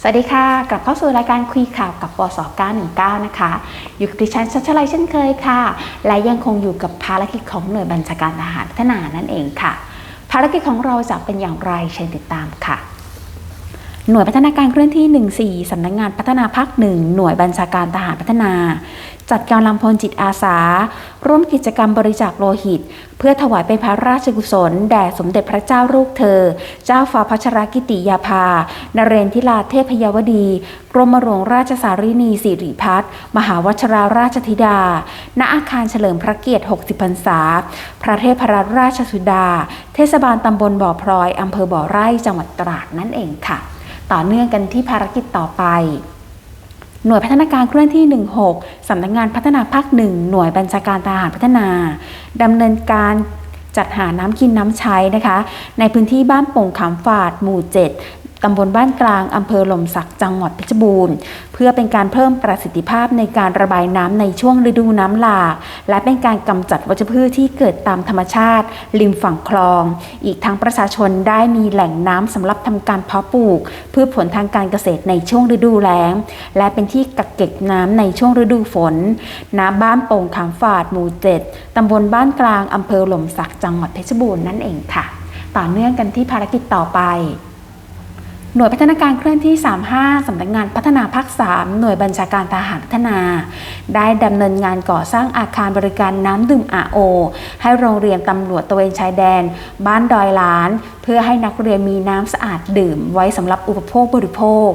สวัสดีค่ะ กลับเข้าสู่รายการคุยข่าวกับปส919 นะคะ อยู่กับดิฉันชัชลัยเช่นเคยค่ะ และยังคงอยู่กับภารกิจของหน่วยบัญชาการทหารพัฒนานั่นเองค่ะ ภารกิจของเราจะเป็นอย่างไรเชิญติดตามค่ะ หน่วยพัฒนาการเคลื่อนที่ 14 สำนักงงานพัฒนาภาคหนึ่งหน่วยบัญชาการทหารพัฒนา จัดการลำพลจิตอาสา ร่วมกิจกรรมบริจาคโลหิต เพื่อถวายเป็นพระราชกุศล แด่สมเด็จพระเจ้าลูกเธอ เจ้าฟ้าพัชรกิติยาภา นเรนทิราเทพยวดี กรมหลวงราชสารินีสิริพัฒน์มหาวชราราชธิดา ณอาคารเฉลิมพระเกียรติ 60 พรรษา พระเทพรัตนราชสุดา เทศบาลตำบลบ่อพลอยอำเภอบ่อไร่จังหวัดตราดนั่นเองค่ะ ต่อเนื่องกันที่ภารกิจต่อไป หน่วยพัฒนาการเคลื่อนที่ 16 สำนักงานพัฒนาภาคหนึ่งหน่วยบัญชาการทหารพัฒนาดำเนินการจัดหาน้ำกินน้ำใช้นะคะ ในพื้นที่บ้านโป่งขามฝาด หมู่ 7 ตำบลบ้านกลาง อำเภอหล่มสัก จังหวัดเพชรบูรณ์ เพื่อเป็นการเพิ่มประสิทธิภาพในการระบายน้ำในช่วงฤดูน้ำหลาก และเป็นการกำจัดวัชพืชที่เกิดตามธรรมชาติ ริมฝั่งคลอง อีกทั้งประชาชนได้มีแหล่งน้ำสำหรับทำการเพาะปลูกพืชผลทางการเกษตรในช่วงฤดูแล้ง และเป็นที่กักเก็บน้ำในช่วงฤดูฝน น้ำบ้านโป่งขามฝาดหมู่7ตำบลบ้านกลาง อำเภอหล่มสัก จังหวัดเพชรบูรณ์นั่นเองค่ะ ต่อเนื่องกันที่ภารกิจต่อไป หน่วยพัฒนาการเคลื่อนที่ 35 สำนักงานพัฒนาภาค 3 หน่วยบัญชาการทหารพัฒนา ได้ดำเนินงานก่อสร้างอาคารบริการน้ำดื่มอาโอให้โรงเรียนตำรวจตระเวนชายแดน บ้านดอยล้าน เพื่อให้นักเรียนมีน้ำสะอาดดื่ม ไว้สำหรับอุปโภคบริโภค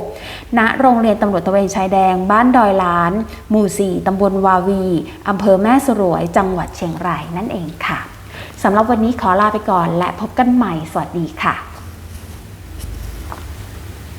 ณ โรงเรียนตำรวจตระเวนชายแดนบ้านดอยล้าน หมู่ 4ตำบลวาวีอำเภอแม่สรวย จังหวัดเชียงรายนั่นเองค่ะสำหรับวันนี้ขอลาไปก่อนและพบกันใหม่ สวัสดีค่ะ